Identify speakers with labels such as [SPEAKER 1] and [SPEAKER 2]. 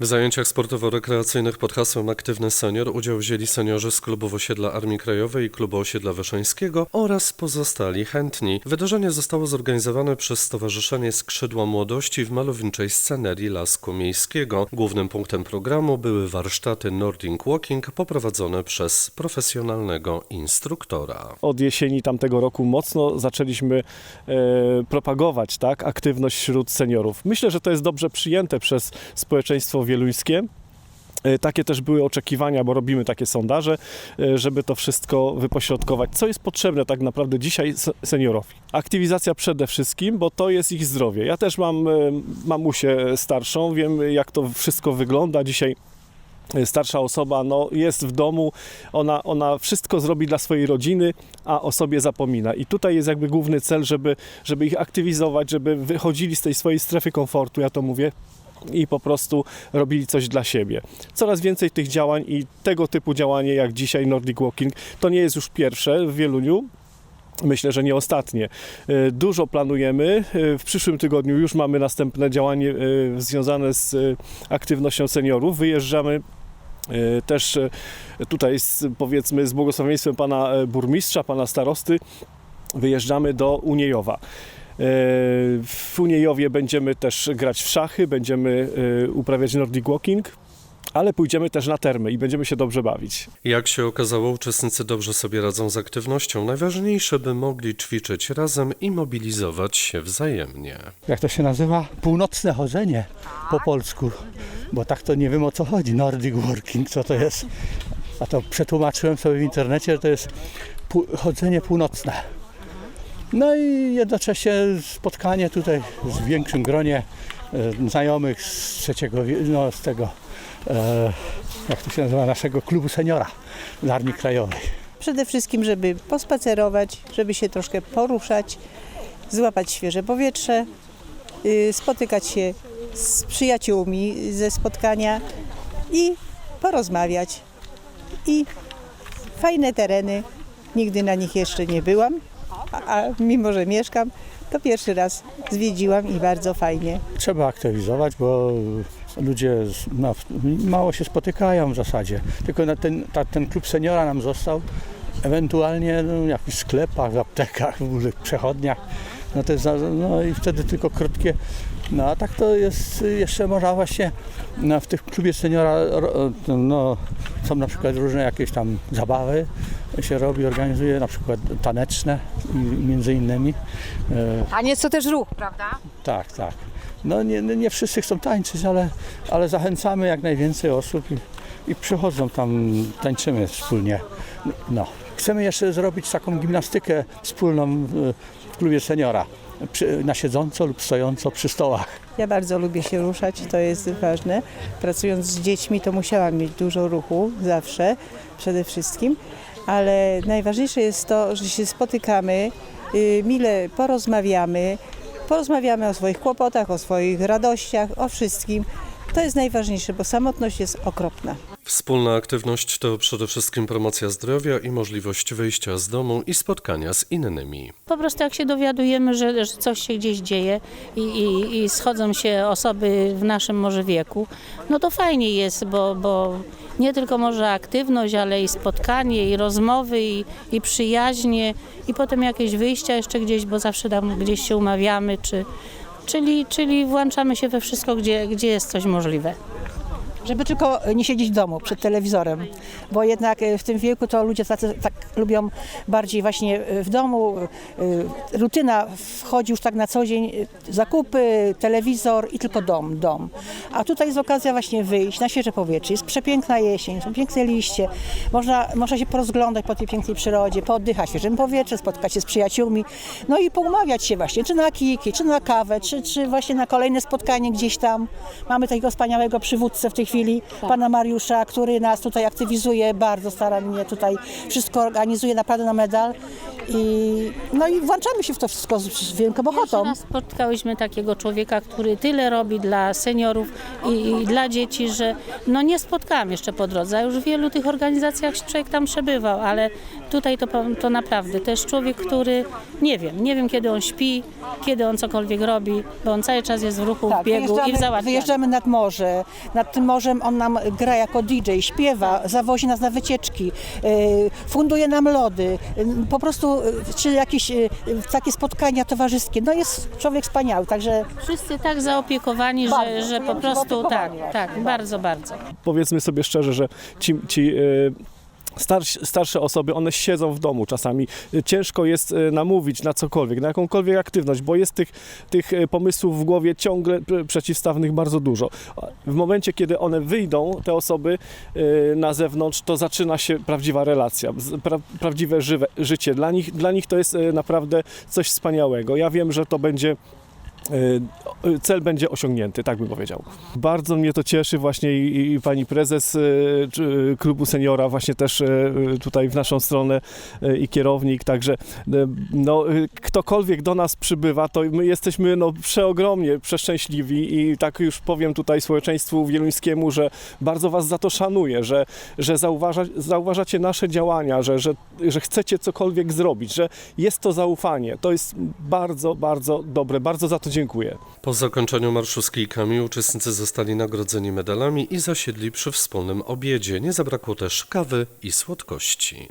[SPEAKER 1] W zajęciach sportowo-rekreacyjnych pod hasłem Aktywny Senior udział wzięli seniorzy z klubów osiedla Armii Krajowej i klubu osiedla Wyszyńskiego oraz pozostali chętni. Wydarzenie zostało zorganizowane przez Stowarzyszenie Skrzydła Młodości w malowniczej scenerii Lasku Miejskiego. Głównym punktem programu były warsztaty Nordic Walking poprowadzone przez profesjonalnego instruktora.
[SPEAKER 2] od jesieni tamtego roku mocno zaczęliśmy e, propagować tak, aktywność wśród seniorów. Myślę, że to jest dobrze przyjęte przez społeczeństwo wieluńskie. E, Takie też były oczekiwania, bo robimy takie sondaże, e, żeby to wszystko wypośrodkować. Co jest potrzebne tak naprawdę dzisiaj se- seniorowi? Aktywizacja przede wszystkim, bo to jest ich zdrowie. Ja też mam e, mamusię starszą, wiem jak to wszystko wygląda dzisiaj starsza osoba no, jest w domu, ona, ona wszystko zrobi dla swojej rodziny, a o sobie zapomina. I tutaj jest jakby główny cel, żeby, żeby ich aktywizować, żeby wychodzili z tej swojej strefy komfortu, ja to mówię, i po prostu robili coś dla siebie. Coraz więcej tych działań i tego typu działanie jak dzisiaj Nordic Walking to nie jest już pierwsze w Wieluniu. Myślę, że nie ostatnie. E, Dużo planujemy. E, W przyszłym tygodniu już mamy następne działanie e, związane z aktywnością seniorów. Wyjeżdżamy Też tutaj z, powiedzmy z błogosławieństwem pana burmistrza, pana starosty wyjeżdżamy do Uniejowa. E, W Uniejowie będziemy też grać w szachy, będziemy e, uprawiać Nordic Walking, ale pójdziemy też na termy i będziemy się dobrze bawić.
[SPEAKER 1] Jak się okazało, uczestnicy dobrze sobie radzą z aktywnością. Najważniejsze, by mogli ćwiczyć razem i mobilizować się wzajemnie.
[SPEAKER 3] jak to się nazywa? Północne chodzenie po polsku, bo tak to nie wiem o co chodzi. Nordic Walking, co to jest? A to przetłumaczyłem sobie w internecie, że to jest chodzenie północne. No i jednocześnie spotkanie tutaj w większym gronie e, znajomych z trzeciego, no z tego, e, jak to się nazywa, naszego klubu seniora z Armii Krajowej.
[SPEAKER 4] Przede wszystkim, żeby pospacerować, żeby się troszkę poruszać, złapać świeże powietrze, y, spotykać się z przyjaciółmi ze spotkania i porozmawiać. I fajne tereny, nigdy na nich jeszcze nie byłam, a, mimo, że mieszkam, to pierwszy raz zwiedziłam i bardzo fajnie.
[SPEAKER 3] Trzeba aktywizować, bo ludzie no, mało się spotykają w zasadzie. Tylko ten, ta, ten klub seniora nam został. Ewentualnie no, w jakichś sklepach, w aptekach, w przechodniach. No, to jest, no i wtedy tylko krótkie. No a tak to jest jeszcze można właśnie no, w tych klubie seniora no, są na przykład różne jakieś tam zabawy się robi, organizuje na przykład taneczne między innymi. E,
[SPEAKER 5] Taniec to też ruch, prawda?
[SPEAKER 3] tak, tak. No nie, nie wszyscy chcą tańczyć, ale, ale zachęcamy jak najwięcej osób i, i przychodzą tam, tańczymy wspólnie. No. Chcemy jeszcze zrobić taką gimnastykę wspólną w klubie seniora. Przy, na siedząco lub stojąco przy stołach.
[SPEAKER 4] Ja bardzo lubię się ruszać, to jest ważne. Pracując z dziećmi to musiałam mieć dużo ruchu zawsze, przede wszystkim, ale najważniejsze jest to, że się spotykamy, y, mile porozmawiamy, porozmawiamy o swoich kłopotach, o swoich radościach, o wszystkim. To jest najważniejsze, bo samotność jest okropna.
[SPEAKER 1] Wspólna aktywność to przede wszystkim promocja zdrowia i możliwość wyjścia z domu i spotkania z innymi.
[SPEAKER 6] Po prostu jak się dowiadujemy, że, że coś się gdzieś dzieje i, i, i schodzą się osoby w naszym może wieku, no to fajnie jest, bo, bo nie tylko może aktywność, ale i spotkanie, i rozmowy, i, i przyjaźnie, i potem jakieś wyjścia jeszcze gdzieś, bo zawsze tam gdzieś się umawiamy, czy, czyli, czyli włączamy się we wszystko, gdzie, gdzie jest coś możliwe.
[SPEAKER 5] Żeby tylko nie siedzieć w domu przed telewizorem, bo jednak e, w tym wieku to ludzie tacy, tak lubią bardziej właśnie e, w domu. e, Rutyna wchodzi już tak na co dzień, zakupy, telewizor i tylko dom, dom. A tutaj jest okazja właśnie wyjść na świeże powietrze. Jest przepiękna jesień, są piękne liście. Można, można się porozglądać po tej pięknej przyrodzie, pooddychać świeżym powietrzem, spotkać się z przyjaciółmi, no i poumawiać się właśnie, czy na kijki, czy na kawę, czy, czy właśnie na kolejne spotkanie gdzieś tam. Mamy takiego wspaniałego przywódcę w tej chwili, pana Mariusza, który nas tutaj aktywizuje bardzo starannie, tutaj wszystko organizuje naprawdę na medal i, no i włączamy się w to wszystko z, z wielką ochotą.
[SPEAKER 6] raz spotkałyśmy takiego człowieka, który tyle robi dla seniorów i, i dla dzieci, że no nie spotkałam jeszcze po drodze. A już w wielu tych organizacjach człowiek tam przebywał, ale tutaj to, to naprawdę to jest człowiek, który nie wiem, nie wiem kiedy on śpi, kiedy on cokolwiek robi, bo on cały czas jest w ruchu, w biegu i w
[SPEAKER 5] Tak, wyjeżdżamy,
[SPEAKER 6] załatwianiu.
[SPEAKER 5] wyjeżdżamy nad morze. Nad tym morzem on nam gra jako DJ, śpiewa, zawozi nas na wycieczki, y, funduje nam lody, po prostu y, czy jakieś y, takie spotkania towarzyskie. No jest człowiek wspaniały, także
[SPEAKER 6] Wszyscy tak zaopiekowani,
[SPEAKER 5] Bardzo,
[SPEAKER 6] że, że po prostu tak, tak, bardzo, bardzo.
[SPEAKER 2] Powiedzmy sobie szczerze, że ci, ci e, starsi, starsze osoby, one siedzą w domu czasami. Ciężko jest e, namówić na cokolwiek, na jakąkolwiek aktywność, bo jest tych, tych e, pomysłów w głowie ciągle przeciwstawnych bardzo dużo. W momencie, kiedy one wyjdą, te osoby na zewnątrz, to zaczyna się prawdziwa relacja, pra, prawdziwe żywe, życie. Dla nich, dla nich to jest naprawdę coś wspaniałego. Ja wiem, że to będzie cel będzie osiągnięty, tak bym powiedział. Bardzo mnie to cieszy właśnie i, i pani prezes e, czy, klubu seniora właśnie też tutaj w naszą stronę i kierownik, także no, ktokolwiek do nas przybywa, to my jesteśmy no, przeogromnie przeszczęśliwi i tak już powiem tutaj społeczeństwu wieluńskiemu, że bardzo was za to szanuję, że, że zauważa, zauważacie nasze działania, że, że, że chcecie cokolwiek zrobić, że jest to zaufanie. To jest bardzo, bardzo dobre, bardzo za to dziękuję.
[SPEAKER 1] Po zakończeniu marszu z kijkami uczestnicy zostali nagrodzeni medalami i zasiedli przy wspólnym obiedzie. Nie zabrakło też kawy i słodkości.